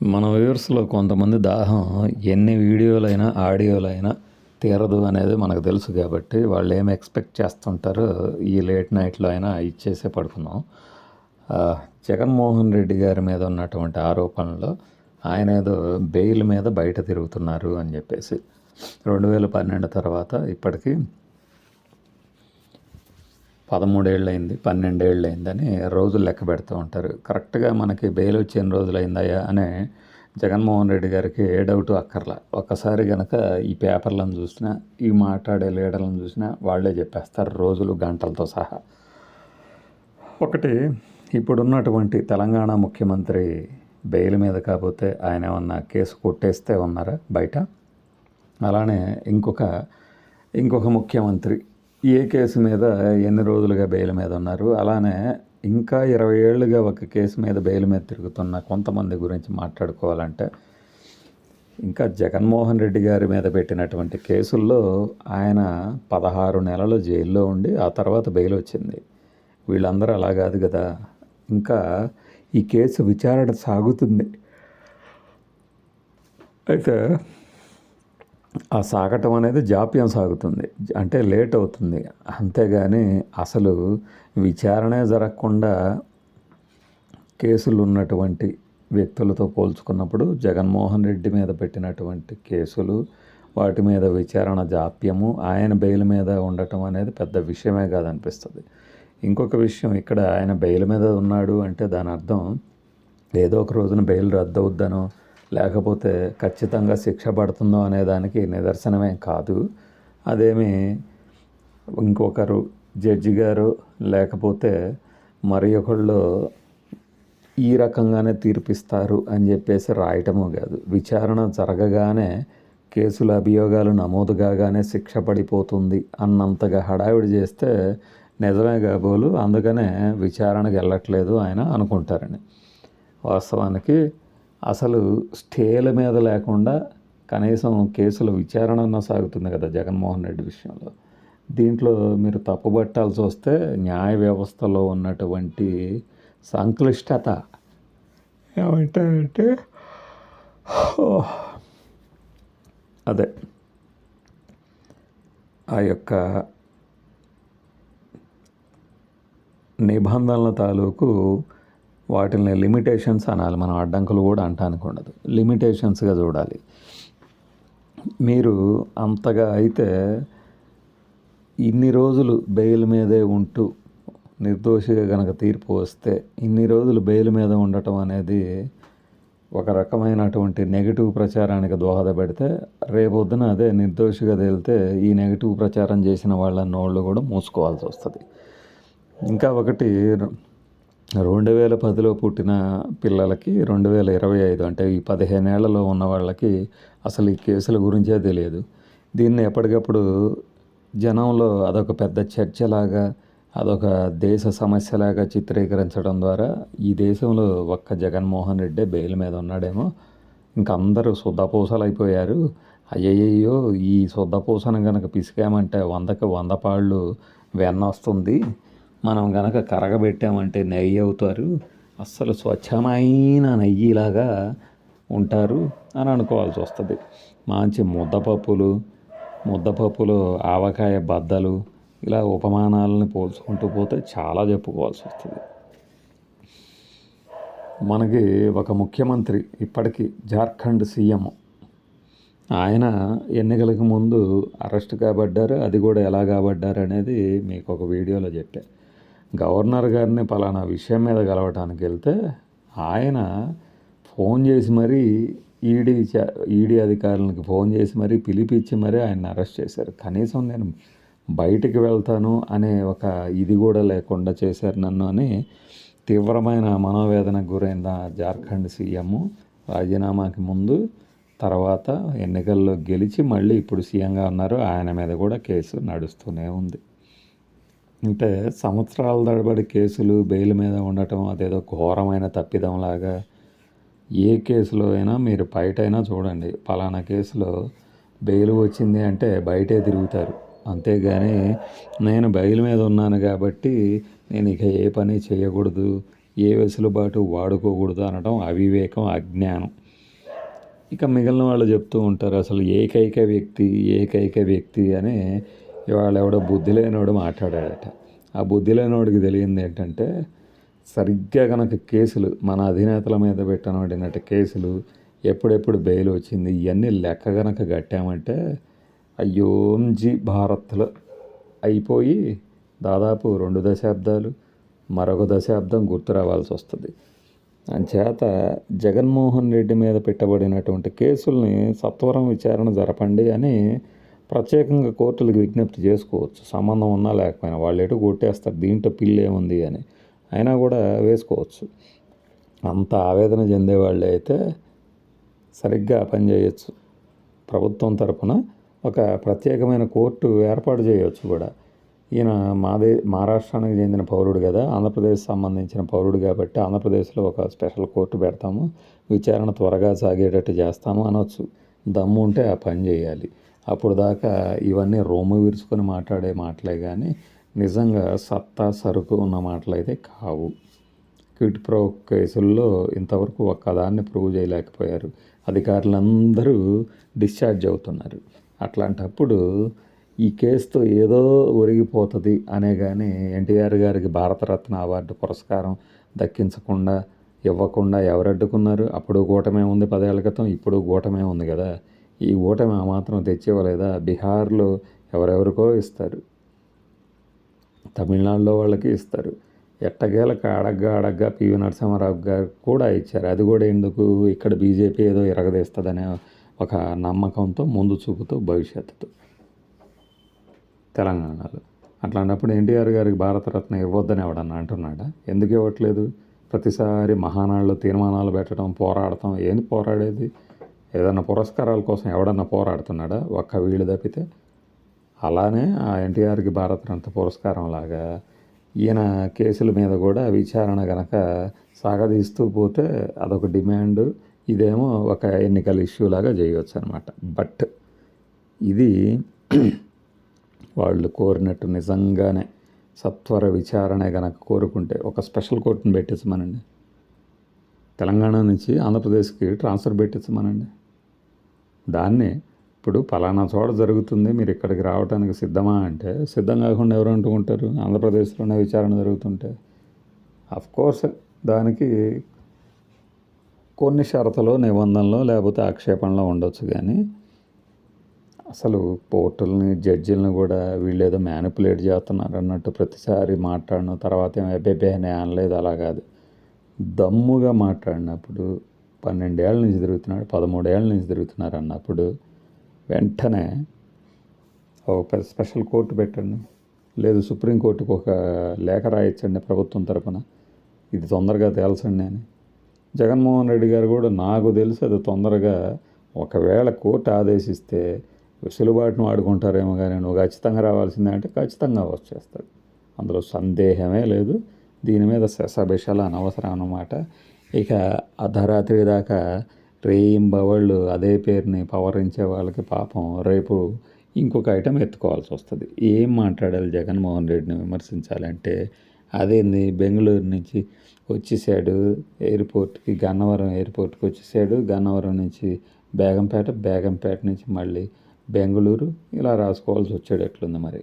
మన వ్యూవర్స్లో కొంతమంది దాహం ఎన్ని వీడియోలైనా ఆడియోలైనా తీరదు అనేది మనకు తెలుసు కాబట్టి వాళ్ళు ఏం ఎక్స్పెక్ట్ చేస్తుంటారో ఈ లేట్ నైట్లో అయినా ఇచ్చేసే పడుకున్నాం జగన్మోహన్ రెడ్డి గారి మీద ఉన్నటువంటి ఆరోపణలో ఆయన ఏదో బెయిల్ మీద బయట తిరుగుతున్నారు అని చెప్పేసి. రెండు వేల పన్నెండు తర్వాత ఇప్పటికీ పదమూడేళ్ళు అయింది పన్నెండేళ్ళు అయిందని రోజులు లెక్క పెడుతూ ఉంటారు. కరెక్ట్గా మనకి బెయిల్ వచ్చి ఎన్ని రోజులు అయిందయ్యా అనే జగన్మోహన్ రెడ్డి గారికి ఏ డౌట్ అక్కర్లా. ఒక్కసారి కనుక ఈ పేపర్లను చూసినా ఈ మాట్లాడే లీడర్లను చూసినా వాళ్ళే చెప్పేస్తారు రోజులు గంటలతో సహా. ఒకటి ఇప్పుడున్నటువంటి తెలంగాణ ముఖ్యమంత్రి బెయిల్ మీద కాకపోతే ఆయన ఏమన్నా కేసు కొట్టేస్తే ఉన్నారా బయట? అలానే ఇంకొక ఇంకొక ముఖ్యమంత్రి ఏ కేసు మీద ఎన్ని రోజులుగా బెయిల్ మీద ఉన్నారు? అలానే ఇంకా ఇరవై ఏళ్ళుగా ఒక కేసు మీద బెయిల్ మీద తిరుగుతున్న కొంతమంది గురించి మాట్లాడుకోవాలంటే ఇంకా జగన్మోహన్ రెడ్డి గారి మీద పెట్టినటువంటి కేసుల్లో ఆయన పదహారు నెలలు జైల్లో ఉండి ఆ తర్వాత బెయిల్ వచ్చింది. వీళ్ళందరూ అలా కాదు కదా. ఇంకా ఈ కేసు విచారణ సాగుతుంది. అయితే ఆ సాగటం అనేది జాప్యం సాగుతుంది. అంటే లేట్ అవుతుంది. అంతేగాని అసలు విచారణే జరగకుండా కేసులు ఉన్నటువంటి వ్యక్తులతో పోల్చుకున్నప్పుడు జగన్మోహన్ రెడ్డి మీద పెట్టినటువంటి కేసులు వాటి మీద విచారణ జాప్యము ఆయన బెయిల్ మీద ఉండటం అనేది పెద్ద విషయమే కాదనిపిస్తుంది. ఇంకొక విషయం ఇక్కడ ఆయన బెయిల్ మీద ఉన్నాడు అంటే దాని అర్థం ఏదో ఒక రోజున బెయిల్ రద్దు అవుద్దనో లేకపోతే ఖచ్చితంగా శిక్ష పడుతుందో అనే దానికి నిదర్శనమే కాదు. అదేమి ఇంకొకరు జడ్జి గారు లేకపోతే మరి ఒకళ్ళు ఈ రకంగానే తీర్పిస్తారు అని చెప్పేసి రాయటము కాదు. విచారణ జరగగానే కేసుల అభియోగాలు నమోదు కాగానే శిక్ష పడిపోతుంది అన్నంతగా హడావిడి చేస్తే నిజమే కాబోలు అందుకనే విచారణకు వెళ్ళట్లేదు ఆయన అనుకుంటారని. వాస్తవానికి అసలు స్టేల మీద లేకుండా కనీసం కేసుల విచారణ అన్న సాగుతుంది కదా జగన్మోహన్ రెడ్డి విషయంలో. దీంట్లో మీరు తప్పుబట్టాల్సి వస్తే న్యాయ వ్యవస్థలో ఉన్నటువంటి సంక్లిష్టత ఏమంటారంటే అదే. ఆ యొక్క నిబంధనల తాలూకు వాటిని లిమిటేషన్స్ అనాలి. మనం అడ్డంకులు కూడా అంటానికి ఉండదు. లిమిటేషన్స్గా చూడాలి. మీరు అంతగా అయితే ఇన్ని రోజులు బెయిల్ మీదే ఉంటూ నిర్దోషిగా కనుక తీర్పు వస్తే ఇన్ని రోజులు బెయిల్ మీద ఉండటం అనేది ఒక రకమైనటువంటి నెగిటివ్ ప్రచారానికి దోహదపెడితే రేపొద్దున అదే నిర్దోషిగా తేలితే ఈ నెగిటివ్ ప్రచారం చేసిన వాళ్ళ నోళ్ళు కూడా మూసుకోవాల్సి వస్తుంది. ఇంకా ఒకటి రెండు వేల పదిలో పుట్టిన పిల్లలకి రెండు వేల ఇరవై ఐదు అంటే ఈ పదిహేనేళ్ళలో ఉన్న వాళ్ళకి అసలు ఈ కేసుల గురించే తెలియదు. దీన్ని ఎప్పటికప్పుడు జనంలో అదొక పెద్ద చర్చలాగా అదొక దేశ సమస్యలాగా చిత్రీకరించడం ద్వారా ఈ దేశంలో ఒక్క జగన్మోహన్ రెడ్డే బెయిల్ మీద ఉన్నాడేమో. ఇంక అందరూ శుద్ధపూసలు అయిపోయారు అయ్యయ్యో ఈ శుద్ధపూసను కనుక పిసికామంటే వందకి వంద పాళ్ళు వెన్న వస్తుంది. మనం గనక కరగబెట్టామంటే నెయ్యి అవుతారు. అస్సలు స్వచ్ఛమైన నెయ్యిలాగా ఉంటారు అని అనుకోవాల్సి వస్తుంది. మంచి ముద్దపప్పులు ముద్దపప్పులు ఆవకాయ బద్దలు ఇలా ఉపమానాలను పోల్చుకుంటూ పోతే చాలా చెప్పుకోవాల్సి వస్తుంది. మనకి ఒక ముఖ్యమంత్రి ఇప్పటికీ జార్ఖండ్ సీఎం. ఆయన ఎన్నికలకు ముందు అరెస్ట్ కాబడ్డారు అది కూడా ఎలా కాబడ్డారు అనేది మీకు ఒక వీడియోలో చెప్పాను గవర్నర్ గారిని పలానా విషయం మీద కలవటానికి వెళ్తే ఆయన ఫోన్ చేసి మరీ ఈడీ ఈడీ అధికారులకి ఫోన్ చేసి మరీ పిలిపించి మరీ ఆయన అరెస్ట్ చేశారు. కనీసం నేను బయటికి వెళ్తాను అనే ఒక ఇది కూడా లేకుండా చేశారు నన్ను అని తీవ్రమైన మనోవేదనకు గురైన జార్ఖండ్ సీఎం రాజీనామాకి ముందు తర్వాత ఎన్నికల్లో గెలిచి మళ్ళీ ఇప్పుడు సీఎంగా ఉన్నారు. ఆయన మీద కూడా కేసు నడుస్తూనే ఉంది. అంటే సంవత్సరాల తడబడి కేసులు బెయిల్ మీద ఉండటం అదేదో ఘోరమైన తప్పిదంలాగా ఏ కేసులో అయినా మీరు బయట అయినా చూడండి. పలానా కేసులో బెయిల్ వచ్చింది అంటే బయటే తిరుగుతారు. అంతేగాని నేను బెయిల్ మీద ఉన్నాను కాబట్టి నేను ఇక ఏ పని చేయకూడదు ఏ వెసులుబాటు వాడుకోకూడదు అనడం అవివేకం అజ్ఞానం. ఇక మిగిలిన వాళ్ళు చెప్తూ ఉంటారు అసలు ఏకైక వ్యక్తి ఏకైక వ్యక్తి అని ఇవాళ ఎవడో బుద్ధి లేనివాడు మాట్లాడాడట. ఆ బుద్ధి లేనివాడికి తెలియంది ఏంటంటే సరిగ్గా కనుక కేసులు మన అధినేతల మీద పెట్టినటువంటి కేసులు ఎప్పుడెప్పుడు బెయిల్ వచ్చింది ఇవన్నీ లెక్క కనుక కట్టామంటే అయ్యోంజీ భారత్లో అయిపోయి దాదాపు రెండు దశాబ్దాలు మరొక దశాబ్దం గుర్తు రావాల్సి వస్తుంది. అంచేత జగన్మోహన్ రెడ్డి మీద పెట్టబడినటువంటి కేసుల్ని సత్వరం విచారణ జరపండి అని ప్రత్యేకంగా కోర్టులకు విజ్ఞప్తి చేసుకోవచ్చు. సంబంధం ఉన్నా లేకపోయినా వాళ్ళు ఎటు కొట్టేస్తారు దీంట్లో పిల్లేముంది అని అయినా కూడా వేసుకోవచ్చు. అంత ఆవేదన చెందేవాళ్ళు అయితే సరిగ్గా పనిచేయచ్చు. ప్రభుత్వం తరపున ఒక ప్రత్యేకమైన కోర్టు ఏర్పాటు చేయవచ్చు కూడా. ఈయన మాదే మహారాష్ట్రానికి చెందిన పౌరుడు కదా ఆంధ్రప్రదేశ్ సంబంధించిన పౌరుడు కాబట్టి ఆంధ్రప్రదేశ్లో ఒక స్పెషల్ కోర్టు పెడతాము. విచారణ త్వరగా సాగేటట్టు చేస్తాము అనవచ్చు దమ్ము ఉంటే ఆ పని చేయాలి. అప్పుడు దాకా ఇవన్నీ రోము విరుచుకొని మాట్లాడే మాటలే కానీ నిజంగా సత్తా సరుకు ఉన్న మాటలు అయితే కావు. క్విట్ ప్రో కేసుల్లో ఇంతవరకు ఒక్కదాన్ని ప్రూవ్ చేయలేకపోయారు. అధికారులందరూ డిశ్చార్జ్ అవుతున్నారు. అట్లాంటప్పుడు ఈ కేసుతో ఏదో ఒరిగిపోతుంది అనే కానీ ఎన్టీఆర్ గారికి భారతరత్న అవార్డు పురస్కారం దక్కించకుండా ఇవ్వకుండా ఎవరు అడ్డుకున్నారు అప్పుడు కూటమే ఉంది పదేళ్ళ క్రితం ఇప్పుడు కూటమే ఉంది కదా. ఈ ఓటమి ఆ మాత్రం తెచ్చేవలేదా బీహార్లో ఎవరెవరికో ఇస్తారు. తమిళనాడులో వాళ్ళకి ఇస్తారు. ఎట్టగేలకు అడగ్గా అడగ్గా పివి నరసింహారావు గారు కూడా ఇచ్చారు. అది కూడా ఎందుకు? ఇక్కడ బీజేపీ ఏదో ఇరగదీస్తుందనే ఒక నమ్మకంతో ముందు చూపుతూ భవిష్యత్తుతో. తెలంగాణలో. అట్లాంటప్పుడు ఎన్టీఆర్ గారికి భారతరత్న ఇవ్వద్దని ఎవడన్నా అంటున్నాడా? ఎందుకు ఇవ్వట్లేదు? ప్రతిసారి మహానాళ్ళు తీర్మానాలు పెట్టడం పోరాడటం ఏంది పోరాడేది? ఏదైనా పురస్కారాల కోసం ఎవడన్నా పోరాడుతున్నాడా? ఒక్క వీళ్ళు తప్పితే? అలానే ఆ ఎన్టీఆర్కి భారతరత్న పురస్కారం లాగా ఈయన కేసుల మీద కూడా విచారణ గనక సాగదీస్తూ పోతే అదొక డిమాండ్. ఇదేమో ఒక ఎన్నికల ఇష్యూ లాగా చేయవచ్చు అనమాట బట్ ఇది వాళ్ళు కోరినట్టు నిజంగానే సత్వర విచారణ గనక కోరుకుంటే ఒక స్పెషల్ కోర్టును పెట్టించమనండి తెలంగాణ నుంచి ఆంధ్రప్రదేశ్కి ట్రాన్స్ఫర్ పెట్టించమనండి. దాన్ని ఇప్పుడు ఫలానా చోట జరుగుతుంది మీరు ఇక్కడికి రావడానికి సిద్ధమా అంటే సిద్ధం కాకుండా ఎవరు అంటుకుంటారు? ఆంధ్రప్రదేశ్లోనే విచారణ జరుగుతుంటే. కోర్స్ దానికి కొన్ని షరతులు నిబంధనలు లేకపోతే ఆక్షేపణలో ఉండొచ్చు కానీ అసలు పోర్టల్ని జడ్జిలను కూడా వీళ్ళు ఏదో మ్యానిపులేట్ చేస్తున్నారు అన్నట్టు ప్రతిసారి మాట్లాడిన తర్వాత ఏం అబ్బేబే అని అనలేదు అలా కాదు. దమ్ముగా మాట్లాడినప్పుడు పన్నెండేళ్ళ నుంచి తిరుగుతున్నాడు పదమూడేళ్ళ నుంచి తిరుగుతున్నారు అన్నప్పుడు వెంటనే ఒక స్పెషల్ కోర్టు పెట్టండి. లేదు సుప్రీంకోర్టుకు ఒక లేఖ రాయించండి ప్రభుత్వం తరపున. ఇది తొందరగా తేల్చండి అని. జగన్మోహన్ రెడ్డి గారు కూడా నాకు తెలిసి అది తొందరగా ఒకవేళ కోర్టు ఆదేశిస్తే వెసులుబాటును వాడుకుంటారేమో కానీ నువ్వు ఖచ్చితంగా రావాల్సిందే అంటే ఖచ్చితంగా వచ్చేస్తాడు అందులో సందేహమే లేదు. దీని మీద శశబిషలు అనవసరం అన్నమాట. ఇక అర్ధరాత్రి దాకా రేయింబవళ్ళు అదే పేరుని పవరించే వాళ్ళకి పాపం రేపు ఇంకొక ఐటెం ఎత్తుకోవాల్సి వస్తుంది. ఏం మాట్లాడాలి జగన్మోహన్ రెడ్డిని విమర్శించాలంటే అదేంది బెంగళూరు నుంచి వచ్చేసాడు ఎయిర్పోర్ట్కి గన్నవరం ఎయిర్పోర్ట్కి వచ్చేసాడు గన్నవరం నుంచి బేగంపేట బేగంపేట నుంచి మళ్ళీ బెంగళూరు ఇలా రాసుకోవాల్సి వచ్చేటట్లుంది మరి.